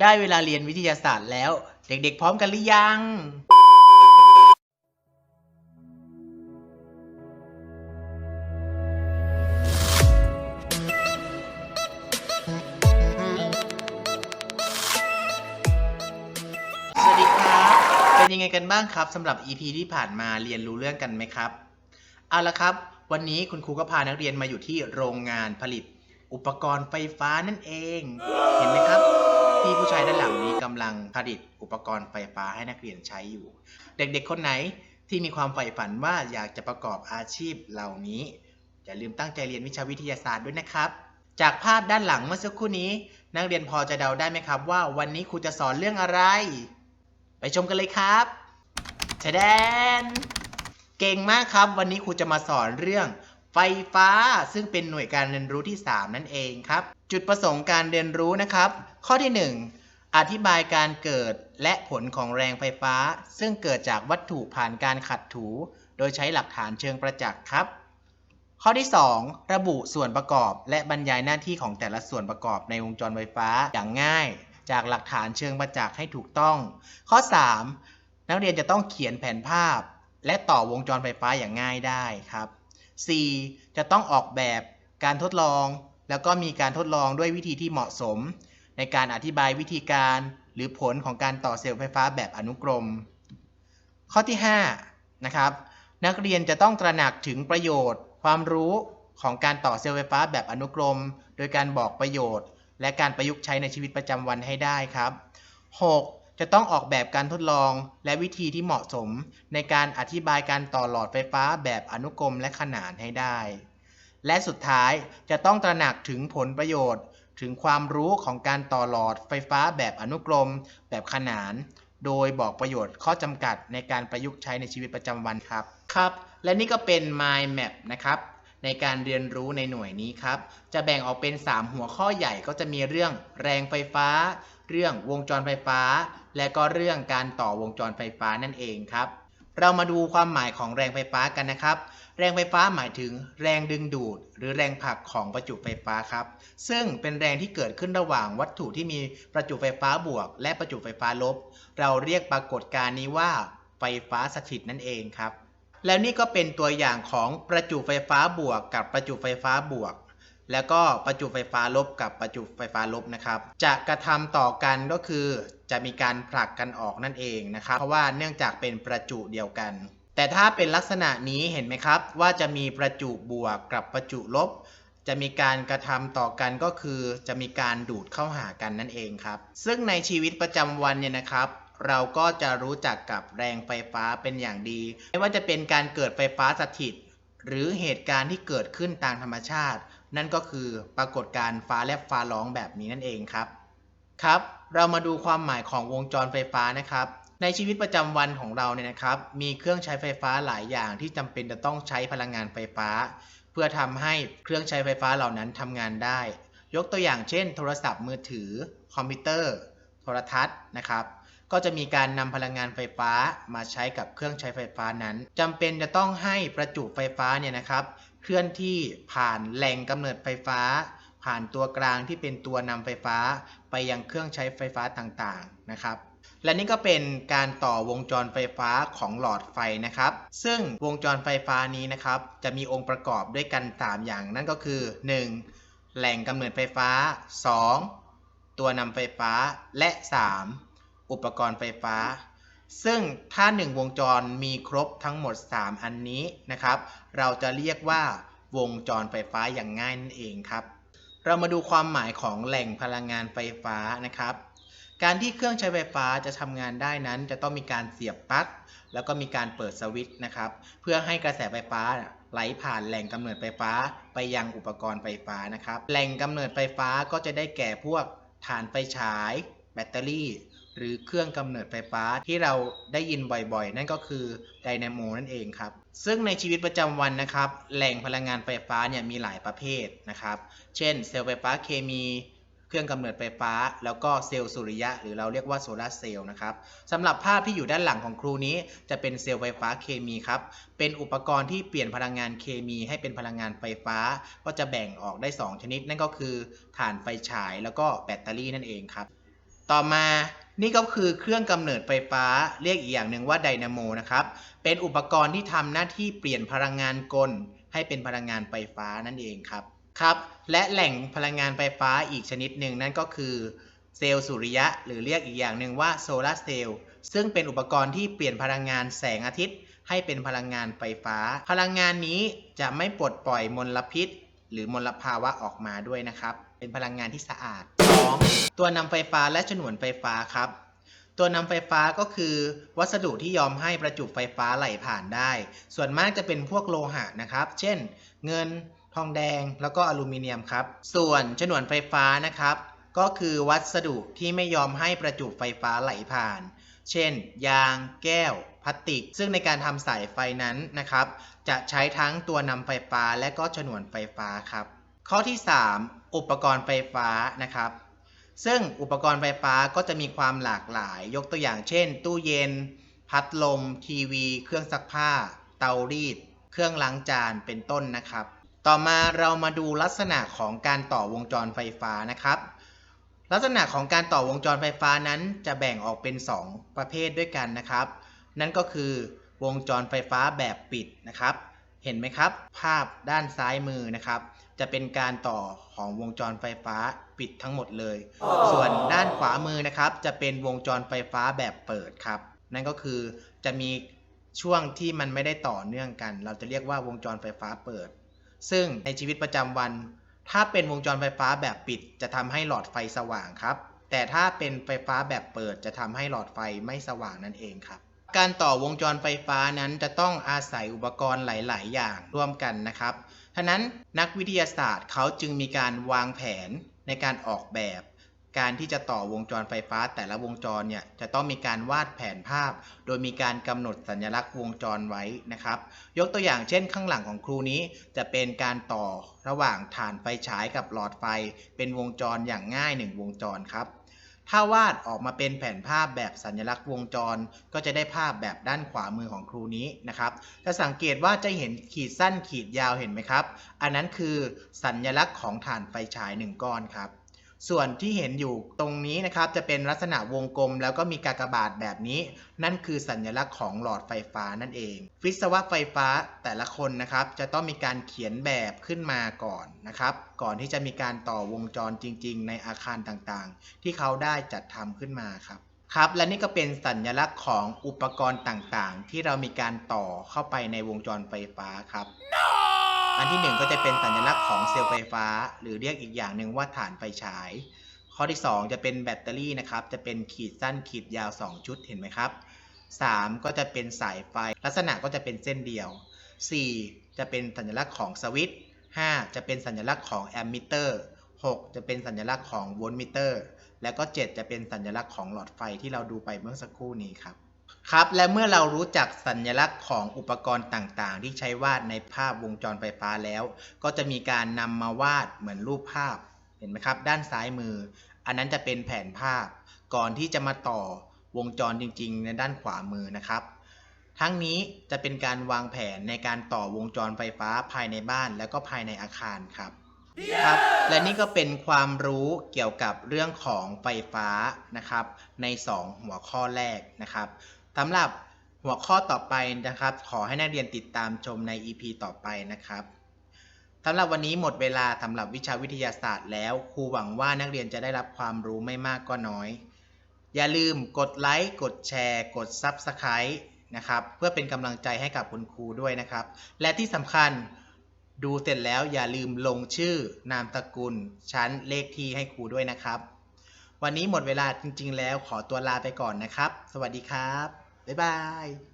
ได้เวลาเรียนวิทยาศาสตร์แล้ว เด็กๆ พร้อมกันหรือยัง สวัสดีครับ เป็นยังไงกันบ้างครับสำหรับ EP ที่ผ่านมาเรียนรู้เรื่องกันไหมครับ เอาละครับ วันนี้คุณครูก็พานักเรียนมาอยู่ที่โรงงานผลิต อุปกรณ์ไฟฟ้านั่นเอง เห็นไหมครับ พี่ผู้ชายด้านหลังนี้กำลังผลิตอุปกรณ์ไฟฟ้าให้นักเรียนใช้อยู่ เด็กๆคนไหนที่มีความใฝ่ฝันว่าอยากจะประกอบอาชีพเหล่านี้อย่าลืมตั้งใจเรียนวิชาวิทยาศาสตร์ด้วยนะครับ จากภาพด้านหลังเมื่อสักครู่นี้ นักเรียนพอจะเดาได้ไหมครับ ว่าวันนี้ครูจะสอนเรื่องอะไร ไปชมกันเลยครับชแดน เก่งมากครับ วันนี้ครูจะมาสอนเรื่อง ไฟฟ้าซึ่งเป็นหน่วยการเรียนรู้ที่ 3 นั่นเองครับ จุดประสงค์การเรียนรู้นะครับ ข้อที่ 1 อธิบายการเกิดและผลของแรงไฟฟ้า ซึ่งเกิดจากวัตถุผ่านการขัดถู โดยใช้หลักฐานเชิงประจักษ์ครับ ข้อที่ 2 ระบุส่วนประกอบและบรรยายหน้าที่ของแต่ละส่วนประกอบในวงจรไฟฟ้าอย่างง่าย จากหลักฐานเชิงประจักษ์ให้ถูกต้อง ข้อ 3 นักเรียนจะต้องเขียนแผนภาพ และต่อวงจรไฟฟ้าอย่างง่ายได้ครับ 4. จะต้องออกแบบการทดลอง แล้วก็มีการทดลองด้วยวิธีที่เหมาะสม ในการอธิบายวิธีการหรือผลของการต่อเซลล์ไฟฟ้าแบบอนุกรม ข้อที่5นะครับนักเรียนจะต้องตระหนักถึงประโยชน์ ความรู้ของการต่อเซลล์ไฟฟ้าแบบอนุกรม โดยการบอกประโยชน์ และการประยุกต์ใช้ในชีวิตประจำวันให้ได้ครับ 6. จะต้องออกแบบการทดลองและวิธีที่เหมาะสม ในการอธิบายการต่อหลอดไฟฟ้าแบบอนุกรมและขนานให้ได้ และสุดท้ายจะต้องตระหนักถึงผลประโยชน์ ถึงความรู้ของการต่อหลอดไฟฟ้าแบบอนุกรม แบบขนาน โดยบอกประโยชน์ข้อจำกัดในการประยุกต์ใช้ในชีวิตประจำวันครับครับ และนี่ก็เป็น Mind Map นะครับ ในการเรียนรู้ในหน่วยนี้ครับ จะแบ่งออกเป็น 3 หัวข้อใหญ่ก็จะมีเรื่องแรงไฟฟ้า เรื่องวงจรไฟฟ้า และก็เรื่องการต่อวงจรไฟฟ้านั่นเองครับ เรามาดูความหมายของแรงไฟฟ้ากันนะครับ แรงไฟฟ้าหมายถึงแรงดึงดูด หรือแรงผลักของประจุไฟฟ้าครับ ซึ่งเป็นแรงที่เกิดขึ้นระหว่างวัตถุที่มีประจุไฟฟ้าบวก และประจุไฟฟ้าลบ เราเรียกปรากฏการณ์นี้ว่าไฟฟ้าสถิตนั่นเองครับ แล้วนี่ก็เป็นตัวอย่างของประจุไฟฟ้าบวกกับประจุไฟฟ้าบวก แล้วก็ประจุไฟฟ้าลบกับประจุไฟฟ้าลบนะครับ จะกระทำต่อกันก็คือจะมีการผลักกันออกนั่นเองนะครับ เพราะว่าเนื่องจากเป็นประจุเดียวกัน แต่ถ้าเป็นลักษณะนี้เห็นไหมครับ ว่าจะมีประจุบวกกับประจุลบ จะมีการกระทำต่อกันก็คือ จะมีการดูดเข้าหากันนั่นเองครับ ซึ่งในชีวิตประจำวันเนี่ยนะครับ เราก็จะรู้จักกับแรงไฟฟ้าเป็นอย่างดี ไม่ว่าจะเป็นการเกิดไฟฟ้าสถิต หรือเหตุการณ์ที่เกิดขึ้นตามธรรมชาติ นั่นก็คือปรากฏการณ์ฟ้าแลบฟ้าร้องแบบนี้นั่นเองครับ ครับ เรามาดูความหมายของวงจรไฟฟ้านะครับในชีวิตประจำวันของเราเนี่ยนะครับ มีเครื่องใช้ไฟฟ้าหลายอย่างที่จำเป็นจะต้องใช้พลังงานไฟฟ้า เพื่อทำให้เครื่องใช้ไฟฟ้าเหล่านั้นทำงานได้ ยกตัวอย่างเช่น โทรศัพท์มือถือ คอมพิวเตอร์ โทรทัศน์นะครับ ก็จะมีการนำพลังงานไฟฟ้ามาใช้กับเครื่องใช้ไฟฟ้านั้นจำเป็นจะต้องให้ประจุไฟฟ้าเนี่ยนะครับเคลื่อนที่ผ่านแหล่งกำเนิดไฟฟ้า ผ่านตัวกลางที่เป็นตัวนำไฟฟ้า ไปยังเครื่องใช้ไฟฟ้าต่างๆนะครับและนี่ก็เป็นการต่อวงจรไฟฟ้าของหลอดไฟนะครับ ซึ่งวงจรไฟฟ้านี้นะครับ จะมีองค์ประกอบด้วยกัน 3 อย่างนั่นก็คือ 1. แหล่งกำเนิดไฟฟ้า 2. ตัวนำไฟฟ้าและ 3. อุปกรณ์ไฟฟ้า ซึ่งถ้า 1 วงจรมีครบทั้งหมด 3 อันนี้นะครับ เราจะเรียกว่าวงจรไฟฟ้าอย่างง่ายนั่นเองครับ เรามาดูความหมายของแหล่งพลังงานไฟฟ้านะครับ การที่เครื่องใช้ไฟฟ้าจะทำงานได้นั้น จะต้องมีการเสียบปลั๊กแล้วก็มีการเปิดสวิตช์นะครับ เพื่อให้กระแสไฟฟ้าไหลผ่านแหล่งกำเนิดไฟฟ้าไปยังอุปกรณ์ไฟฟ้านะครับ แหล่งกำเนิดไฟฟ้าก็จะได้แก่พวกถ่านไฟฉาย แบตเตอรี่ หรือเครื่องกำเนิดไฟฟ้าที่เราได้ยินบ่อยๆ นั่นก็คือไดนาโมนั่นเองครับ ซึ่งในชีวิตประจำวันนะครับ แหล่งพลังงานไฟฟ้าเนี่ยมีหลายประเภทนะครับ เช่น เซลล์ไฟฟ้าเคมี เครื่องกำเนิดไฟฟ้า แล้วก็เซลล์สุริยะ หรือเราเรียกว่าโซลาเซลล์นะครับสำหรับภาพที่อยู่ด้านหลังของครูนี้ จะเป็นเซลล์ไฟฟ้าเคมีครับ เป็นอุปกรณ์ที่เปลี่ยนพลังงานเคมีให้เป็นพลังงานไฟฟ้า ก็จะแบ่งออกได้ 2 ชนิด นั่นก็คือถ่านไฟฉายแล้วก็แบตเตอรี่นั่นเองครับ ต่อมานี่ก็คือเครื่องกำเนิดไฟฟ้าเรียกอีกอย่างหนึ่งว่าไดนาโมนะครับ เป็นอุปกรณ์ที่ทำหน้าที่เปลี่ยนพลังงานกล ให้เป็นพลังงานไฟฟ้านั่นเองครับครับ และแหล่งพลังงานไฟฟ้าอีกชนิดหนึ่งนั่นก็คือเซลล์สุริยะ หรือเรียกอีกอย่างหนึ่งว่าโซลาร์เซลล์ซึ่งเป็นอุปกรณ์ที่เปลี่ยนพลังงานแสงอาทิตย์ ให้เป็นพลังงานไฟฟ้า พลังงานนี้จะไม่ปลดปล่อยมลพิษ หรือมลภาวะออกมาด้วยนะครับ เป็นพลังงานที่สะอาด 2. ตัวนำไฟฟ้าและฉนวนไฟฟ้าครับ ตัวนำไฟฟ้าก็คือ วัสดุที่ยอมให้ประจุไฟฟ้าไหลผ่านได้ ส่วนมากจะเป็นพวกโลหะนะครับ เช่น เงิน ทองแดง แล้วก็อลูมิเนียมครับ ส่วนฉนวนไฟฟ้านะครับ ก็คือวัสดุที่ไม่ยอมให้ประจุไฟฟ้าไหลผ่าน เช่น ยาง แก้วพลาสติก ซึ่งในการทำสายไฟนั้นนะครับ จะใช้ทั้งตัวนำไฟฟ้าและก็ฉนวนไฟฟ้าครับ ข้อที่ 3 อุปกรณ์ไฟฟ้านะครับ ซึ่งอุปกรณ์ไฟฟ้าก็จะมีความหลากหลาย ยกตัวอย่างเช่น ตู้เย็น พัดลม ทีวี เครื่องซักผ้า เตารีด เครื่องล้างจานเป็นต้นนะครับ ต่อมาเรามาดูลักษณะของการต่อวงจรไฟฟ้านะครับ ลักษณะของการต่อวงจรไฟฟ้านั้นจะแบ่งออกเป็น 2 ประเภทด้วยกันนะครับ นั่นก็คือ วงจรไฟฟ้าแบบปิดนะครับ เห็นไหมครับ ภาพด้านซ้ายมือนะครับ จะเป็นการต่อของวงจรไฟฟ้าปิดทั้งหมดเลย ส่วนด้านขวามือนะครับ จะเป็นวงจรไฟฟ้าแบบเปิดครับ นั่นก็คือจะมีช่วงที่มันไม่ได้ต่อเนื่องกัน เราจะเรียกว่าวงจรไฟฟ้าเปิด ซึ่งในชีวิตประจำวัน ถ้าเป็นวงจรไฟฟ้าแบบปิด จะทำให้หลอดไฟสว่างครับ แต่ถ้าเป็นไฟฟ้าแบบเปิดจะทำให้หลอดไฟไม่สว่างนั่นเองครับ การต่อวงจรไฟฟ้านั้นจะต้องอาศัยอุปกรณ์หลาย ๆ อย่างร่วมกันนะครับฉะนั้นนักวิทยาศาสตร์เขาจึงมีการวางแผนในการออกแบบ การที่จะต่อวงจรไฟฟ้าแต่ละวงจรเนี่ยจะต้องมีการวาดแผนภาพ โดยมีการกำหนดสัญลักษณ์วงจรไว้นะครับ ยกตัวอย่างเช่นข้างหลังของครูนี้จะเป็นการต่อระหว่างฐานไฟฉายกับหลอดไฟ เป็นวงจรอย่างง่ายหนึ่งวงจรครับ ถ้าวาดออกมาเป็นแผนภาพแบบสัญลักษณ์วงจร ก็จะได้ภาพแบบด้านขวามือของครูนี้นะครับจะสังเกตว่าจะเห็นขีดสั้นขีดยาวเห็นไหมครับ อันนั้นคือสัญลักษณ์ของฐานไฟฉายหนึ่งก้อนครับ ส่วนที่เห็นอยู่ตรงนี้นะครับจะเป็นลักษณะวงกลม แล้วก็มีกากบาทแบบนี้ นั่นคือสัญลักษณ์ของหลอดไฟฟ้านั่นเอง วิศวะไฟฟ้าแต่ละคนนะครับจะต้องมีการเขียนแบบขึ้นมาก่อนนะครับก่อนที่จะมีการต่อวงจรจริง ๆ ในอาคารต่างๆ ที่เขาได้จัดทำขึ้นมาครับครับและนี่ก็เป็นสัญลักษณ์ของอุปกรณ์ต่างๆ ที่เรามีการต่อเข้าไปในวงจรไฟฟ้าครับ อันที่หนึ่งก็จะเป็นสัญลักษณ์ของเซลล์ไฟฟ้า หรือเรียกอีกอย่างหนึ่งว่าฐานไฟฉาย ข้อที่ 2 จะเป็นแบตเตอรี่นะครับ จะเป็นขีดสั้นขีดยาว 2 ชุดเห็นไหมครับ 3 ก็จะเป็นสายไฟ ลักษณะก็จะเป็นเส้นเดียว 4 จะเป็นสัญลักษณ์ของสวิตช์5จะเป็นสัญลักษณ์ของแอมมิเตอร์ 6 จะเป็นสัญลักษณ์ของโวลต์มิเตอร์ แล้วก็ 7 จะเป็นสัญลักษณ์ของหลอดไฟที่เราดูไปเมื่อสักครู่นี้ครับ ครับ และเมื่อเรารู้จักสัญลักษณ์ของอุปกรณ์ต่างๆ ที่ใช้วาดในภาพวงจรไฟฟ้าแล้ว ก็จะมีการนำมาวาดเหมือนรูปภาพ เห็นไหมครับ ด้านซ้ายมือ อันนั้นจะเป็นแผนภาพ ก่อนที่จะมาต่อวงจรจริง ๆ ในด้านขวามือนะครับ ทั้งนี้จะเป็นการวางแผนในการต่อวงจรไฟฟ้าภายในบ้านแล้วก็ภายในอาคารครับครับและนี่ก็เป็นความรู้เกี่ยวกับเรื่องของไฟฟ้านะครับ ใน 2 หัวข้อแรกนะครับ สำหรับหัวข้อต่อไปนะครับ ขอให้นักเรียนติดตามชมใน EP ต่อไปนะครับสำหรับวันนี้หมดเวลาสำหรับวิชาวิทยาศาสตร์แล้วครูหวังว่านักเรียนจะได้รับความรู้ไม่มากก็น้อย อย่าลืมกดไลค์กดแชร์ กด Subscribe นะครับ เพื่อเป็นกำลังใจให้กับคุณครูด้วยนะครับ และที่สำคัญดูเสร็จแล้วอย่าลืมลงชื่อนามสกุล ชั้นเลขที่ให้ครูด้วยนะครับ วันนี้หมดเวลาจริง ๆ แล้วขอตัวลาไปก่อนนะครับ สวัสดีครับ บ๊ายบาย